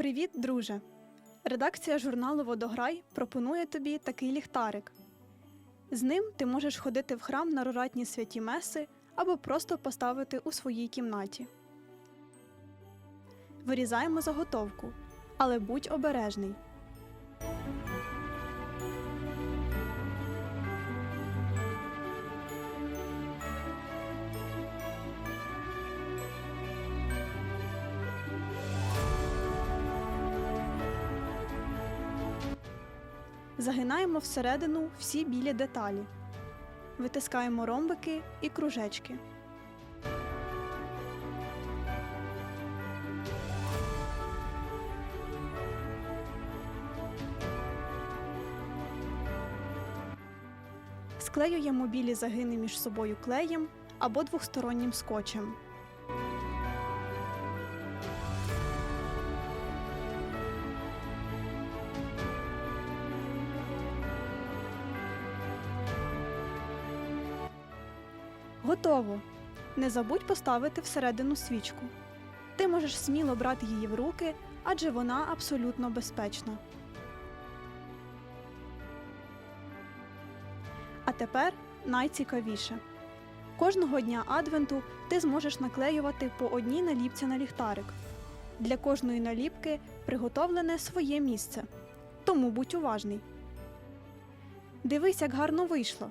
Привіт, друже! Редакція журналу Водограй пропонує тобі такий ліхтарик. З ним ти можеш ходити в храм на руратні святі меси або просто поставити у своїй кімнаті. Вирізаємо заготовку, але будь обережний. Загинаємо всередину всі білі деталі. Витискаємо ромбики і кружечки. Склеюємо білі загини між собою клеєм або двохстороннім скотчем. Готово. Не забудь поставити всередину свічку. Ти можеш сміло брати її в руки, адже вона абсолютно безпечна. А тепер найцікавіше. Кожного дня Адвенту ти зможеш наклеювати по одній наліпці на ліхтарик. Для кожної наліпки приготовлене своє місце. Тому будь уважний. Дивись, як гарно вийшло.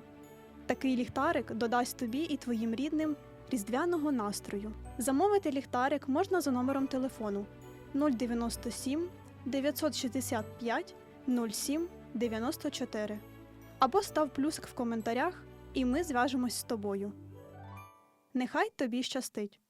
Такий ліхтарик додасть тобі і твоїм рідним різдвяного настрою. Замовити ліхтарик можна за номером телефону 097 965 07 94 або став плюсик в коментарях, і ми зв'яжемось з тобою. Нехай тобі щастить!